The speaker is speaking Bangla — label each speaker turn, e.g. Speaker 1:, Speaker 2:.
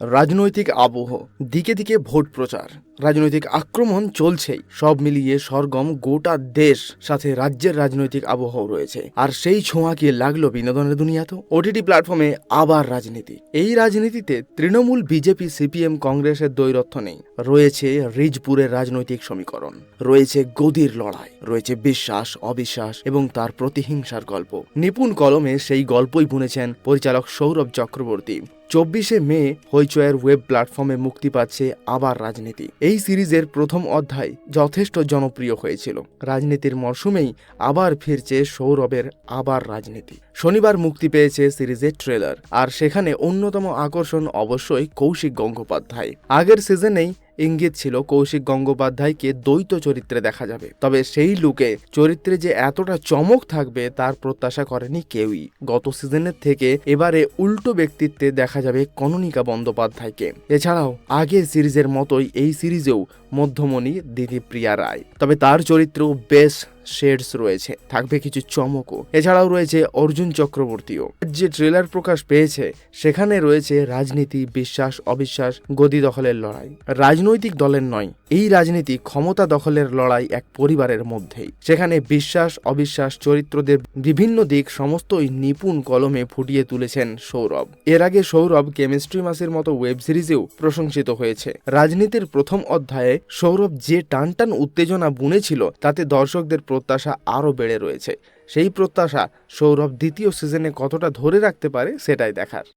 Speaker 1: রাজনৈতিক আবহ, দিকে দিকে ভোট প্রচার, রাজনৈতিক আক্রমণ চলছেই, সব মিলিয়ে সরগম গোটা দেশ, সাথে রাজ্যের রাজনৈতিক আবহাওয়া রয়েছে। আর সেই ছোঁয়া কি লাগল বিনোদনের দুনিয়াতেও ওটিটি প্ল্যাটফর্মে আবার রাজনীতি। এই রাজনীতিতে তৃণমূল, বিজেপি সিপিএম কংগ্রেসের দৈরথ্য নেই। রয়েছে রিজপুরের রাজনৈতিক সমীকরণ, রয়েছে গদির লড়াই, রয়েছে বিশ্বাস, অবিশ্বাস এবং তার প্রতিহিংসার গল্প। নিপুণ কলমে সেই গল্পই বুনেছেন পরিচালক সৌরভ চক্রবর্তী। চব্বিশে মে হইচয়ের ওয়েব প্ল্যাটফর্মে মুক্তি পাচ্ছে আবার রাজনীতি। এই সিরিজের প্রথম অধ্যায় যথেষ্ট জনপ্রিয় হয়েছিল। রাজনীতির মরশুমেই আবার ফিরছে সৌরভের আবার রাজনীতি। শনিবার মুক্তি পেয়েছে সিরিজের ট্রেলার, আর সেখানে অন্যতম আকর্ষণ অবশ্যই কৌশিক গঙ্গোপাধ্যায়। আগের সিজনেই ইঙ্গিত ছিল কৌশিক গঙ্গোপাধ্যায়কে দ্বৈত চরিত্রে দেখা যাবে। তবে সেই লুকে চরিত্রে যে এতটা চমক থাকবে, তার প্রত্যাশা করেনি কেউই। গত সিজনের থেকে এবারে উল্টো ব্যক্তিত্বে দেখা যাবে কননিকা বন্দ্যোপাধ্যায়কে। এছাড়াও আগের সিরিজের মতোই এই সিরিজেও মধ্যমণি দিদিপ্রিয়া রায়। তবে তার চরিত্রেও বেশ শেডস রয়েছে, থাকবে কিছু চমকও। এছাড়াও রয়েছে অর্জুন চক্রবর্তীও। যে ট্রেলার প্রকাশ পেয়েছে, সেখানে রয়েছে রাজনীতি, বিশ্বাস, অবিশ্বাস, গদি দখলের লড়াই। রাজনৈতিক দলের নয়, এই রাজনীতি ক্ষমতা দখলের লড়াই এক পরিবারের মধ্যেই। সেখানে বিশ্বাস, অবিশ্বাস, চরিত্রদের বিভিন্ন দিক সমস্তই নিপুণ কলমে ফুটিয়ে তুলেছেন সৌরভ। এর আগে সৌরভ কেমিস্ট্রি মাসের মতো ওয়েব সিরিজেও প্রশংসিত হয়েছে। রাজনীতির প্রথম অধ্যায়ে সৌরভ যে টানটান উত্তেজনা বুনেছিল, তাতে দর্শকদের প্রত্যাশা আরও বেড়ে রয়েছে। সেই প্রত্যাশা সৌরভ দ্বিতীয় সিজনে কতটা ধরে রাখতে পারে সেটাই দেখার।